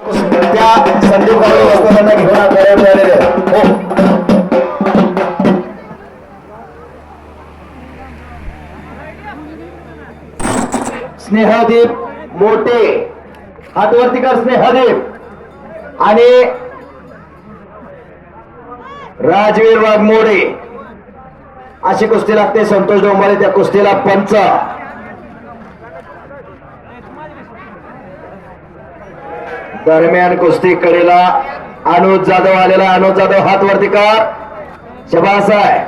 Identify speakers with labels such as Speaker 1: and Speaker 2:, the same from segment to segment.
Speaker 1: त्या संदीप गावडे घेऊन आपल्याला मिळालेले हो. स्नेहदीप मोठे हातवरती कर स्नेहदीप. आणि राजवीर वाघमोडे अशी कुस्ती लागते संतोष डोंबारे त्या कुस्तीला पंच. दरम्यान कुस्ती कडेला अनुज जाधव आलेला अनुज जाधव हात वरती कर. शबासाय आहे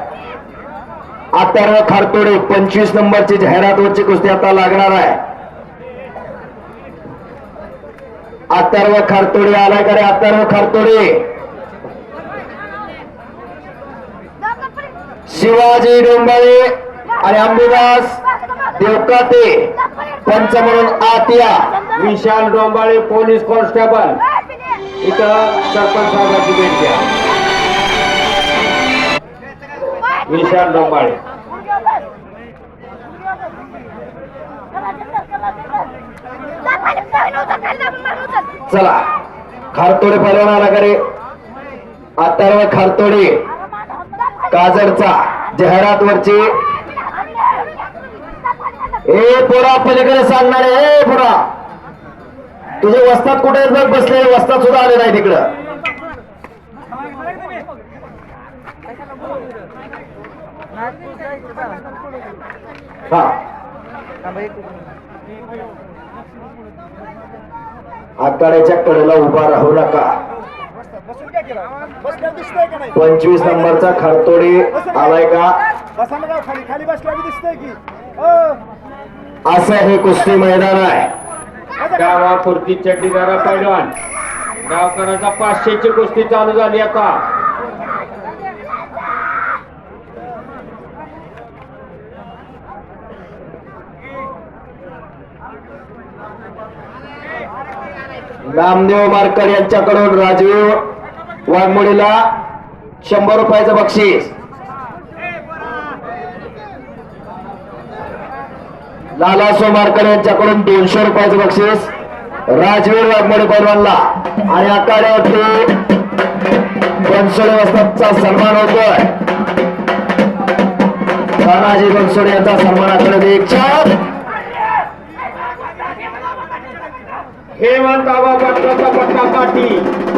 Speaker 1: अथर्व खारतोडे पंचवीस नंबरची जाहिरातवरची कुस्ती आता लागणार आहे. अथर्व खारतोडे आलाय का रे? अथर्व खारतोडे. शिवाजी डोंबाळे आणि अंबुदास देवकाते. पंच म्हणून Atiya.
Speaker 2: Vishal Dombale police constable. इथं सरपंच साहेबांची भेट घ्या. विशाल डोंबाळे.
Speaker 1: चला खारतोडे पहिलवान आला का रे? खारतोडे. काजडचा जाहिरात वरची. ए पुरा पलीकडे सांगणार ए पोरा. तुझे वस्ताद कुठे बघ? बसले वस्ताद सुद्धा आले नाही तिकडं हा. आखाड्याच्या कडेला उभा राहू नका. पंचवीस नंबरचा खारतोडी आलाय का?
Speaker 3: खाली खाली बसला की दिसतंय की.
Speaker 1: असं हे कुस्ती मैदान आहे.
Speaker 2: गावापुरती चड्डीदारा पैलवान. गावकरांचा पाचशेची कुस्ती चालू झाली आता.
Speaker 1: नामदेव मारकर यांच्याकडून राजीव वाघमोडीला शंभर रुपयाचं बक्षीस. लाला सोमारकर यांच्याकडून दोनशे रुपयाचं बक्षीस. राजवीर वाघमोडे पैलवानला. आणि आखाड्यावरती बनसोडे वस्ताचा सन्मान होतोय. तानाजी बनसोडे यांचा सन्मानाकडे एक चार
Speaker 2: हेमंत आबा पटकाचा पट्टा काठी